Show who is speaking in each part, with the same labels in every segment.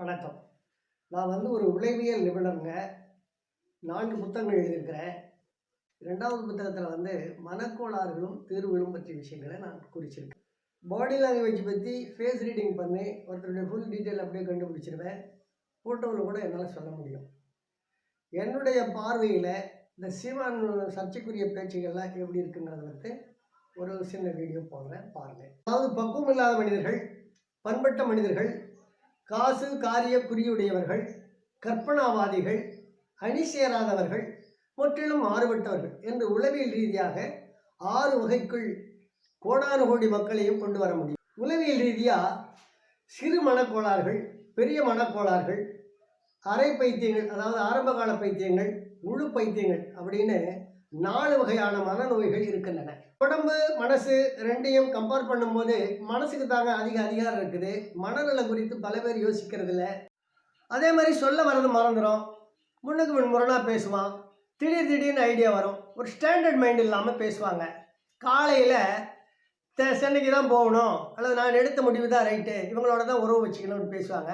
Speaker 1: வணக்கம். நான் வந்து ஒரு உளவியல் நிபுணருங்க. நான்கு புத்தகங்கள் எழுதியிருக்கிறேன். ரெண்டாவது புத்தகத்தில் வந்து மனக்கோளாறுகளும் தீர்வுகளும் பற்றிய விஷயங்களை நான் குறிச்சிருக்கேன். பாடி லாங்குவேஜ் பற்றி ஃபேஸ் ரீடிங் பண்ணி ஒருத்தருடைய ஃபுல் டீட்டெயில் அப்படியே கண்டுபிடிச்சிருவேன். ஃபோட்டோவில் கூட என்னால் சொல்ல முடியும். என்னுடைய பார்வையில் இந்த சீமான் சர்ச்சைக்குரிய பேச்சுகள்லாம் எப்படி இருக்குங்கிறத வந்து ஒரு சின்ன வீடியோ போடுறேன் பாருங்கள் அதாவது பக்குவம் இல்லாத மனிதர்கள் பண்பட்ட மனிதர்கள் காசு காரிய குறியுடையவர்கள் கற்பனாவாதிகள் அணி சேராதவர்கள் முற்றிலும் மாறுபட்டவர்கள் என்று உளவியல் ரீதியாக ஆறு வகைக்குள் கோடானு கோடி மக்களையும் கொண்டு வர முடியும். உளவியல் ரீதியாக சிறு மனக்கோளாறுகள் பெரிய மனக்கோளாறுகள் அரை பைத்தியங்கள் அதாவது ஆரம்பகால பைத்தியங்கள் முழு பைத்தியங்கள் அப்படின்னு நாலு வகையான மனநோய்கள் இருக்கின்றன. உடம்பு மனசு ரெண்டையும் கம்பேர் பண்ணும்போது மனசுக்கு தாங்க அதிக அதிகாரம் இருக்குது. மனநலம் குறித்து பல பேர் யோசிக்கிறது இல்லை அதே மாதிரி சொல்ல வர்றது மறந்துடும் முன்னுக்கு முன் முரணாக பேசுவான். திடீர் திடீர்னு ஐடியா வரும். ஒரு ஸ்டாண்டர்ட் மைண்ட் இல்லாமல் பேசுவாங்க. காலையில் சென்னைக்கு தான் போகணும். அல்லது நான் எடுத்த முடிவு தான் ரைட்டு இவங்களோட தான் உறவு வச்சுக்கணும்னு பேசுவாங்க.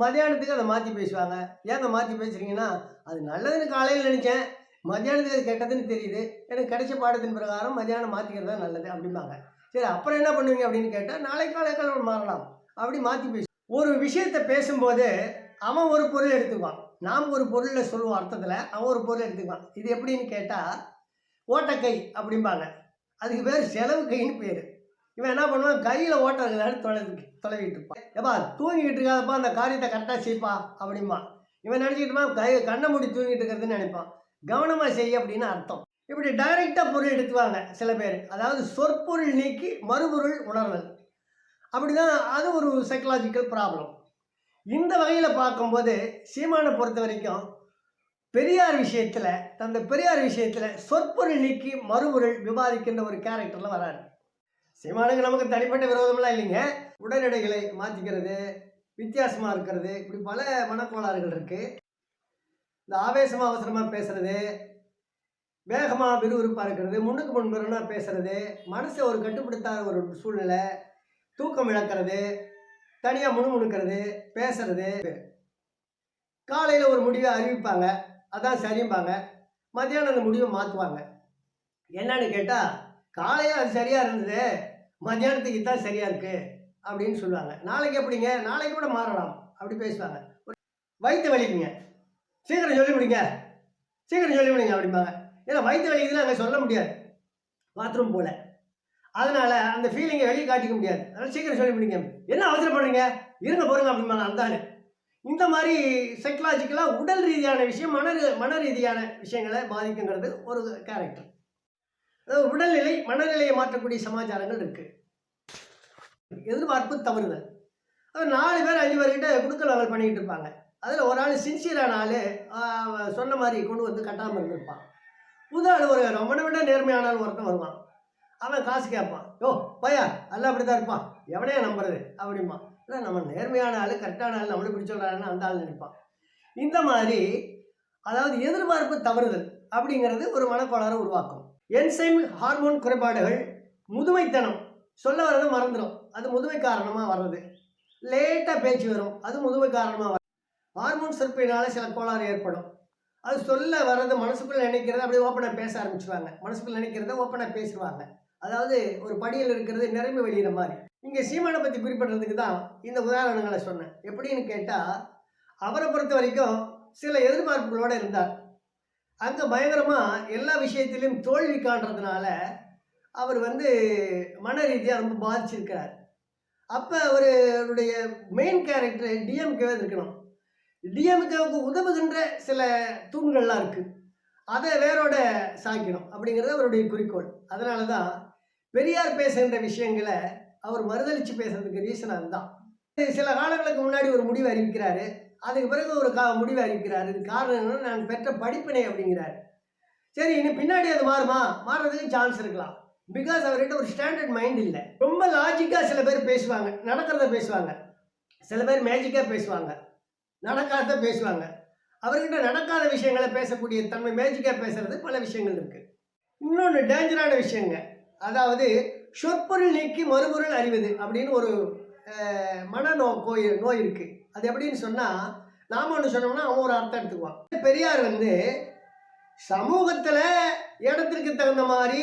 Speaker 1: மதியானத்துக்கு அதை மாற்றி பேசுவாங்க. ஏங்க மாற்றி பேசுகிறீங்கன்னா அது நல்லதுன்னு காலையில் நினச்சேன். மத்தியானத்துக்கு அது கெட்டதுன்னு தெரியுது. எனக்கு கிடைச்ச பாடத்தின் பிரகாரம் மத்தியானம் மாற்றிக்கிறது தான் நல்லது அப்படிம்பாங்க. சரி அப்புறம் என்ன பண்ணுவீங்க அப்படின்னு கேட்டால் நாளைக்கு காலை காலம் மாறலாம். அப்படி மாற்றி பேசு. ஒரு விஷயத்தை பேசும்போது அவன் ஒரு பொருள் எடுத்துக்குவான். நாம் ஒரு பொருளில் சொல்லுவோம் அர்த்தத்தில் அவன் ஒரு பொருள் எடுத்துக்குவான். இது எப்படின்னு கேட்டால் ஓட்டக்கை அப்படிம்பாங்க. அதுக்கு பேர் செலவு கைன்னு பேர். இவன் என்ன பண்ணுவான்? கையில் ஓட்ட இருக்கிறான்னு தொலைவி தொலைவிட்டு இருப்பான். ஏப்பா தூங்கிட்டு இருக்காதப்பா அந்த காரியத்தை கரெக்டாக செய்ப்பா அப்படிம்பா இவன் நினச்சிக்கிட்டுமா கை கண்ணை மூடி தூங்கிட்டு இருக்கிறதுன்னு நினைப்பான். கவனமாக செய் அப்படின்னு அர்த்தம். இப்படி டைரெக்டாக பொருள் எடுத்துவாங்க சில பேர். அதாவது சொற்பொருள் நீக்கி மறுபொருள் உணர்தல். அப்படி தான் அது ஒரு சைக்கலாஜிக்கல் ப்ராப்ளம் இந்த வகையில் பார்க்கும்போது சீமானை பொறுத்த வரைக்கும் பெரியார் விஷயத்தில் தந்த பெரியார் விஷயத்தில் சொற்பொருள் நீக்கி மறுபொருள் விவாதிக்கின்ற ஒரு கேரக்டரில் வராரு. சீமானுக்கு நமக்கு தனிப்பட்ட விரோதம்லாம் இல்லைங்க. உடனடிகளை மாற்றிக்கிறது வித்தியாசமாக இருக்கிறது இப்படி பல மனக்கோளாறுகள் இருக்குது இந்த ஆவேசமாக அவசரமாக பேசுறது வேகமாக விறுவிறுப்பாக இருக்கிறது முன்னுக்கு முன்புறனா பேசுறது மனசை ஒரு கட்டுப்படுத்தாத ஒரு சூழ்நிலை தூக்கம் இழக்கிறது தனியாக முணுமுணுக்கிறது பேசுறது. காலையில் ஒரு முடிவை அறிவிப்பாங்க அதான் சரிம்பாங்க. மத்தியானம் அந்த முடிவை மாற்றுவாங்க என்னன்னு கேட்டால் காலையில் அது சரியாக இருந்தது மத்தியானத்துக்கு தான் சரியாக இருக்குது அப்படின்னு சொல்லுவாங்க. நாளைக்கு எப்படிங்க? நாளைக்கு கூட மாறலாம் அப்படி பேசுவாங்க. வயிற்று வலிக்குங்க. சீக்கிரம் சொல்லி முடிங்க. சீக்கிரம் சொல்லி முடிங்க அப்படிம்பாங்க. ஏன்னா வயிற்று வலிக்குதுன்னு அங்கே சொல்ல முடியாது. பாத்ரூம் போல. அதனால அந்த ஃபீலிங்கை வெளியே காட்டிக்க முடியாது. அதனால் சீக்கிரம் சொல்லி முடிங்க. என்ன அவசரம் பண்ணுங்க? இருங்க போருங்க அப்படிம்பாங்க அந்த இந்த மாதிரி சைக்கலாஜிக்கலாக உடல் ரீதியான விஷயம் மன ரீ- மன ரீதியான விஷயங்களை பாதிக்குங்கிறது ஒரு கேரக்டர் அதாவது உடல்நிலை மனநிலையை மாற்றக்கூடிய சமாச்சாரங்கள் இருக்கு. எதிர்பார்ப்பு தவறுதல். அது நாலு பேர் அஞ்சு பேர்கிட்ட குடுக்கல் வாங்கல் பண்ணிக்கிட்டு இருப்பாங்க. அதில் ஒரு ஆள் சின்சியரான ஆள் அவன் சொன்ன மாதிரி கொண்டு வந்து கட்டாமல் இருந்திருப்பான் புது ஆள் ஒரு ரொம்ப விட நேர்மையான ஆள் ஒருத்தன் வருவான். அவன் காசு கேட்பான். யோ பையா எல்லாம் அப்படி தான் இருப்பான். எவனையா நம்புறது? அப்படிமா இல்லை நம்ம நேர்மையான ஆள் கரெக்டான ஆள் நம்மளும் பிடிச்ச அந்த ஆள் நினைப்பான். இந்த மாதிரி அதாவது எதிர்பார்ப்பு தவறுதல் அப்படிங்கிறது ஒரு மனக்கோளாறு உருவாக்கும். என்சைம் ஹார்மோன் குறைபாடுகள் முதுமைத்தனம் சொல்ல வர்றது மறந்துடும் அது முதுமை காரணமாக வர்றது. லேட்டாக பேச்சு வரும். அது முதுமை காரணமாக ஹார்மோன் சுரப்பினால சில கோளாறு ஏற்படும். அது சொல்ல வர்றது மனசுக்குள்ள நினைக்கிறத அப்படியே ஓப்பனாக பேச ஆரம்பிச்சுவாங்க மனசுக்குள்ள நினைக்கிறத ஓப்பனாக பேசுவாங்க அதாவது ஒரு படியில் இருக்கிறது நிரம்பி வெளியிற மாதிரி. இங்கே சீமானை பற்றி குறிப்பிடுறதுக்கு தான் இந்த உதாரணங்களை சொன்னேன். எப்படின்னு கேட்டால் அவரை பொறுத்த வரைக்கும் சில எதிர்பார்ப்புகளோடு இருந்தார். அங்கே பயங்கரமாக எல்லா விஷயத்திலையும் தோல்வி காண்றதுனால அவர் வந்து மன ரீதியாக ரொம்ப பாதிச்சிருக்கிறார். அப்போ அவருடைய மெயின் கேரக்டர் டிஎம்கேவே இருக்கணும் டிஎம்கேவுக்கு உதவுகின்ற சில தூண்கள்லாம் இருக்குது அதை வேரோட சாய்க்கணும் அப்படிங்கிறது அவருடைய குறிக்கோள். அதனால தான் பெரியார் பேசுகின்ற விஷயங்களை அவர் மறுதளித்து பேசுறதுக்கு ரீசன் அதுதான். சில காலங்களுக்கு முன்னாடி ஒரு முடிவு அறிவிக்கிறாரு. அதுக்கு பிறகு ஒரு கா முடிவு அறிவிக்கிறாரு. காரணம் என்னன்னா நான் பெற்ற படிப்பினை அப்படிங்கிறாரு. சரி இன்னும் பின்னாடி அது மாறுமா? மாறுறதுக்கு சான்ஸ் இருக்கலாம். பிகாஸ் அவர்கிட்ட ஒரு ஸ்டாண்டர்ட் மைண்ட் இல்லை. ரொம்ப லாஜிக்காக சில பேர் பேசுவாங்க. நடக்கிறத பேசுவாங்க. சில பேர் மேஜிக்காக பேசுவாங்க. நடக்காத பேசுவாங்க. அவர்கிட்ட நடக்காத விஷயங்களை பேசக்கூடிய தன்மை மேஜிக்காக பேசுறது பல விஷயங்கள் இருக்கு. இன்னொன்று டேஞ்சரான விஷயங்க. அதாவது சொற்பொருள் நீக்கி மறுபொருள் அறிவது அப்படின்னு ஒரு மன நோ கோய் நோய் இருக்கு. அது எப்படின்னு சொன்னால் நாம் ஒன்று சொன்னோம்னா அவன் ஒரு அர்த்தம் எடுத்துக்குவான். பெரியார் வந்து சமூகத்தில் இடத்திற்கு தகுந்த மாதிரி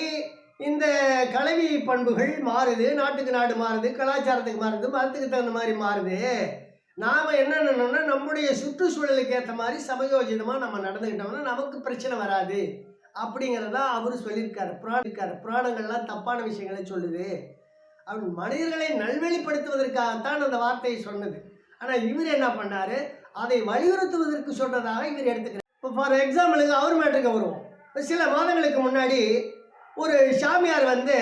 Speaker 1: இந்த கலவி பண்புகள் மாறுது நாட்டுக்கு நாடு மாறுது கலாச்சாரத்துக்கு மாறுது மதத்துக்கு தகுந்த மாதிரி மாறுது. நாம் என்ன நம்முடைய சுற்றுச்சூழலுக்கு ஏற்ற மாதிரி சமயோஜிதமாக நம்ம நடந்துக்கிட்டோம்னா நமக்கு பிரச்சனை வராது. அப்படிங்கிறதா அவர் சொல்லியிருக்காரு. புராணிருக்கார் புராணங்கள்லாம் தப்பான விஷயங்களை சொல்லுது. அவர் மனிதர்களை நல்வெளிப்படுத்துவதற்காகத்தான் அந்த வார்த்தையை சொன்னது. ஆனால் இவர் என்ன பண்ணார்? அதை வலியுறுத்துவதற்கு சொல்கிறதாக இவர் எடுத்துக்கிறார். இப்போ ஃபார் எக்ஸாம்பிளுக்கு அவர் மேட்டுக்கு வருவோம் சில மாதங்களுக்கு முன்னாடி ஒரு சாமியார் வந்து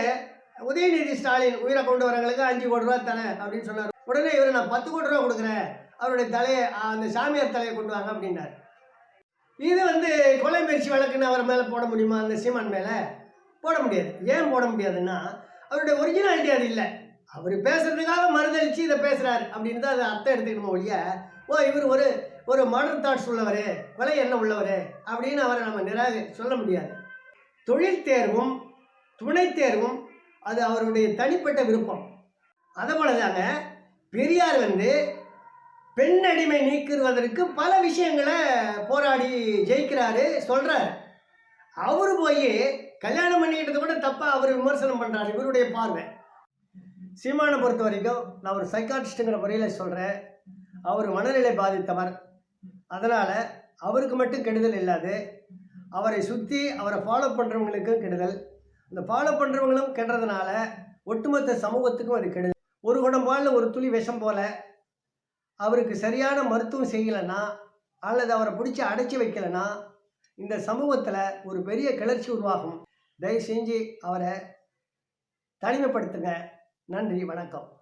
Speaker 1: உதயநிதி ஸ்டாலின் உயிரை கொண்டு வரவங்களுக்கு அஞ்சு கோடி ரூபா தரேன் அப்படின்னு சொன்னார். உடனே இவரை நான் பத்து கோடி ரூபா கொடுக்குறேன். அவருடைய தலையை அந்த சாமியார் தலையை கொண்டு வாங்க அப்படின்னார். இது வந்து கொலை முயற்சி வழக்குன்னு அவர் மேலே போட முடியுமா? அந்த சீமான் மேலே போட முடியாது. ஏன் போட முடியாதுன்னா அவருடைய ஒரிஜினாலிட்டி அது இல்லை. அவர் பேசுறதுக்காக மறுதளிச்சு இதை பேசுகிறார் அப்படின்னு தான் அதை அர்த்தம் எடுத்துக்கணுமோ ஒழிய ஓ இவர் ஒரு ஒரு மாடர்ன் தாட்ஸ் உள்ளவர் கொலை என்ன உள்ளவர் அப்படின்னு அவரை நம்ம நிராக சொல்ல முடியாது. தொழில் தேர்வும் துணை தேர்வும் அது அவருடைய தனிப்பட்ட விருப்பம். அதை போல தாங்க பெரியார் வந்து பெண் அடிமை நீக்குவதற்கு பல விஷயங்களை போராடி ஜெயிக்கிறாரு சொல்கிறார் அவர் போய் கல்யாணம் பண்ணிக்கிட்டது கூட தப்பாக அவர் விமர்சனம் பண்ணுறாரு இவருடைய பார்வை. சீமானை பொறுத்த வரைக்கும் நான் ஒரு சைக்காட்டிஸ்ட்டுங்கிற முறையில் சொல்கிறேன் அவர் மனநிலை பாதித்தவர். அதனால் அவருக்கு மட்டும் கெடுதல் இல்லாது அவரை சுற்றி அவரை ஃபாலோ பண்ணுறவங்களுக்கும் கெடுதல். இந்த ஃபாலோ பண்ணுறவங்களும் கெடுறதுனால ஒட்டுமொத்த சமூகத்துக்கும் அது கெடுதல். ஒரு குடம் ஒரு துளி விஷம் போல அவருக்கு சரியான மருத்துவம் செய்யலைன்னா அல்லது அவரை பிடிச்சி அடைச்சி வைக்கலைன்னா இந்த சமூகத்தில் ஒரு பெரிய கிளர்ச்சி உருவாகும். தயவு செஞ்சு அவரை தனிமைப்படுத்துங்க. நன்றி வணக்கம்.